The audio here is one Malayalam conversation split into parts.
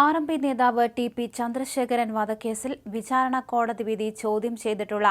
ആർ എം പി നേതാവ് ടി പി ചന്ദ്രശേഖരൻ വധക്കേസിൽ വിചാരണ കോടതി വിധി ചോദ്യം ചെയ്തിട്ടുള്ള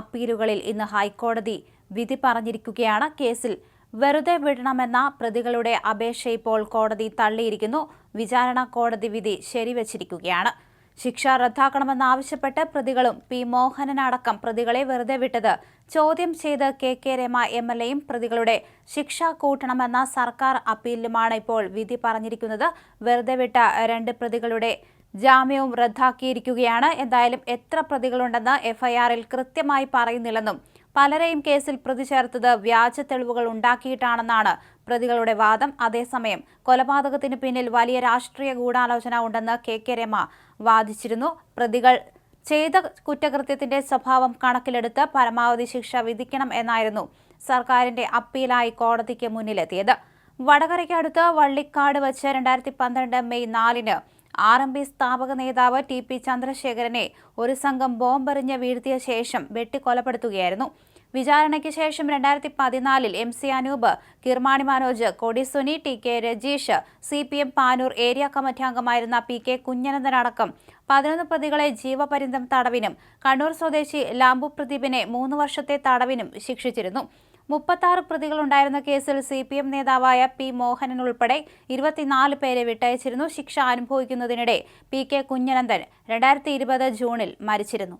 അപ്പീലുകളിൽ ഇന്ന് ഹൈക്കോടതി വിധി പറഞ്ഞിരിക്കുകയാണ്. കേസിൽ വെറുതെ വിടണമെന്ന പ്രതികളുടെ അപേക്ഷ ഇപ്പോൾ കോടതി തള്ളിയിരിക്കുന്നു. വിചാരണ കോടതി വിധി ശരിവച്ചിരിക്കുകയാണ്. ശിക്ഷ റദ്ദാക്കണമെന്നാവശ്യപ്പെട്ട് പ്രതികളും പി മോഹനൻ അടക്കം പ്രതികളെ വെറുതെ വിട്ടത്. ചോദ്യം ചെയ്ത് K K Rama M L എയും പ്രതികളുടെ ശിക്ഷ കൂട്ടണമെന്ന സർക്കാർ അപ്പീലിലുമാണ് ഇപ്പോൾ വിധി പറഞ്ഞിരിക്കുന്നത്. വെറുതെ വിട്ട രണ്ട് പ്രതികളുടെ ജാമ്യവും റദ്ദാക്കിയിരിക്കുകയാണ്. എന്തായാലും എത്ര പ്രതികളുണ്ടെന്ന് എഫ്ഐആറിൽ കൃത്യമായി പറയുന്നില്ലെന്നും പലരെയും കേസിൽ പ്രതി ചേർത്തത് വ്യാജ തെളിവുകൾ ഉണ്ടാക്കിയിട്ടാണെന്നാണ് പ്രതികളുടെ വാദം. അതേസമയം കൊലപാതകത്തിന് പിന്നിൽ വലിയ രാഷ്ട്രീയ ഗൂഢാലോചന ഉണ്ടെന്ന് കെ കെ രമ വാദിച്ചിരുന്നു. പ്രതികൾ ചെയ്ത കുറ്റകൃത്യത്തിന്റെ സ്വഭാവം കണക്കിലെടുത്ത് പരമാവധി ശിക്ഷ വിധിക്കണം എന്നായിരുന്നു സർക്കാരിന്റെ അപ്പീലായി കോടതിക്ക് മുന്നിലെത്തിയത്. വടകരയ്ക്കടുത്ത് വള്ളിക്കാട് വച്ച് രണ്ടായിരത്തി പന്ത്രണ്ട് മെയ് നാലിന് ആർ എം പി സ്ഥാപക നേതാവ് ടി പി ചന്ദ്രശേഖരനെ ഒരു സംഘം ബോംബെറിഞ്ഞ് വീഴ്ത്തിയ ശേഷം വെട്ടിക്കൊലപ്പെടുത്തുകയായിരുന്നു. വിചാരണയ്ക്ക് ശേഷം രണ്ടായിരത്തി പതിനാലിൽ M C Anoop Kirmani Manoj Kodi Suni T K Rajeesh C P M Panoor area committee അംഗമായിരുന്ന പി കെ കുഞ്ഞനന്ദനടക്കം പതിനൊന്ന് പ്രതികളെ ജീവപര്യന്തം തടവിനും കണ്ണൂർ സ്വദേശി ലാംബു പ്രദീപിനെ മൂന്ന് വർഷത്തെ തടവിനും ശിക്ഷിച്ചിരുന്നു. മുപ്പത്താറ് പ്രതികളുണ്ടായിരുന്ന കേസിൽ സി പി എം നേതാവായ പി മോഹനൻ ഉൾപ്പെടെ ഇരുപത്തിനാല് പേരെ വിട്ടയച്ചിരുന്നു. ശിക്ഷ അനുഭവിക്കുന്നതിനിടെ പി കെ കുഞ്ഞനന്ദൻ രണ്ടായിരത്തി ഇരുപത് ജൂണിൽ മരിച്ചിരുന്നു.